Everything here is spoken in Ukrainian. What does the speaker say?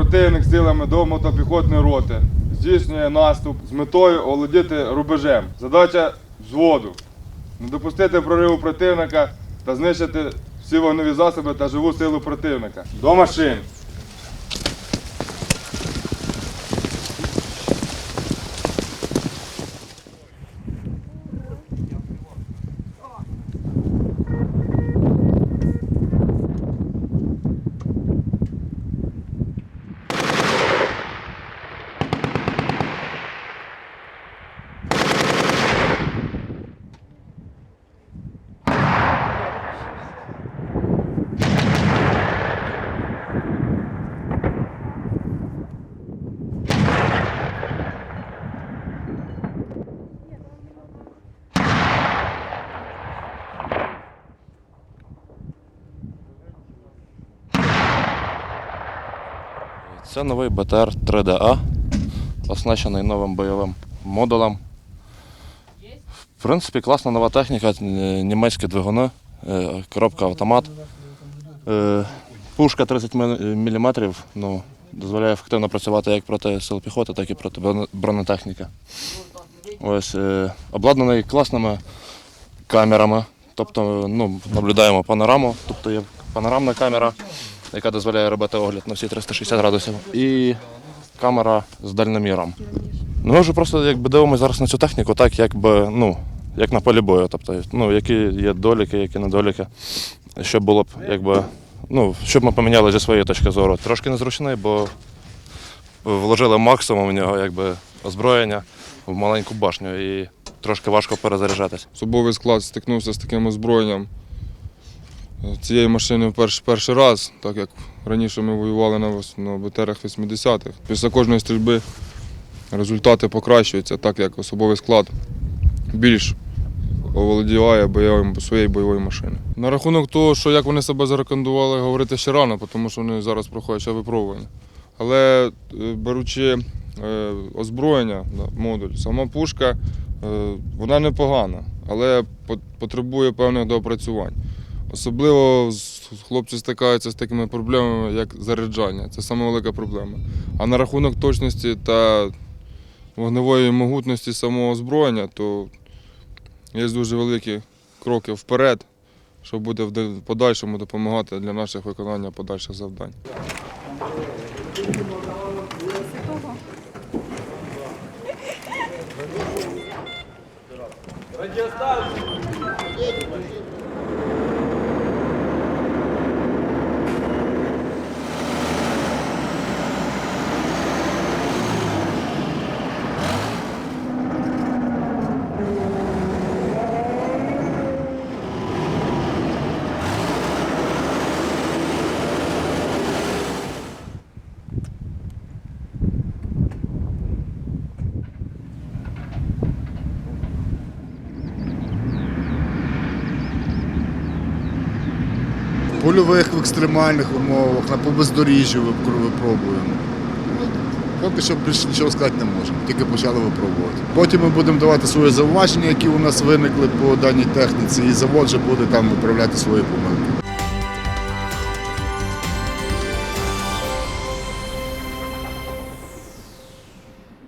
противник силами до мотопіхотної роти здійснює наступ з метою оволодіти рубежем. Задача взводу не допустити прориву противника та знищити всі вогневі засоби та живу силу противника. До машин. Це новий БТР 3DA, оснащений новим бойовим модулем. В принципі, класна нова техніка, е, німецькі двигуни, е, коробка автомат. Е, Пушка 30 мм ну, дозволяє ефективно працювати як проти сил піхоти, так і проти бронетехніки. Ось, обладнаний класними камерами. Тобто ну, наблюдаємо панораму, тобто є панорамна камера, яка дозволяє робити огляд на всі 360 градусів. І камера з дальноміром. Ну, ми вже просто якби дивимося зараз на цю техніку, так якби, ну, як на полі бою. Тобто, ну, які є доліки, які недоліки. Щоб було б, якби, ну, щоб ми поміняли зі своєї точки зору. Трошки незручний, бо вложили максимум в нього якби, озброєння в маленьку башню і трошки важко перезаряджатись. Особовий склад стикнувся з таким озброєнням цієї машини в перший, перший раз, так як раніше ми воювали на, на БТРах 80-х. Після кожної стрільби результати покращуються, так як особовий склад більш оволодіває бойовим, своєю бойовою машиною. На рахунок того, що як вони себе зарекомендували, говорити ще рано, тому що вони зараз проходять ще випробування. Але е, беручи е, озброєння, модуль, сама пушка, е, вона непогана, але потребує певних доопрацювань. Особливо хлопці стикаються з такими проблемами, як заряджання. Це саме велика проблема. А на рахунок точності та вогневої могутності самого озброєння, то є дуже великі кроки вперед, що буде в подальшому допомагати для наших виконання подальших завдань. В польових в екстремальних умовах, на побездоріжжі випробуємо. Ну, Поки що більше нічого сказати не можемо, тільки почали випробувати. Потім ми будемо давати свої зауваження, які у нас виникли по даній техніці, і завод вже буде там виправляти свої помилки.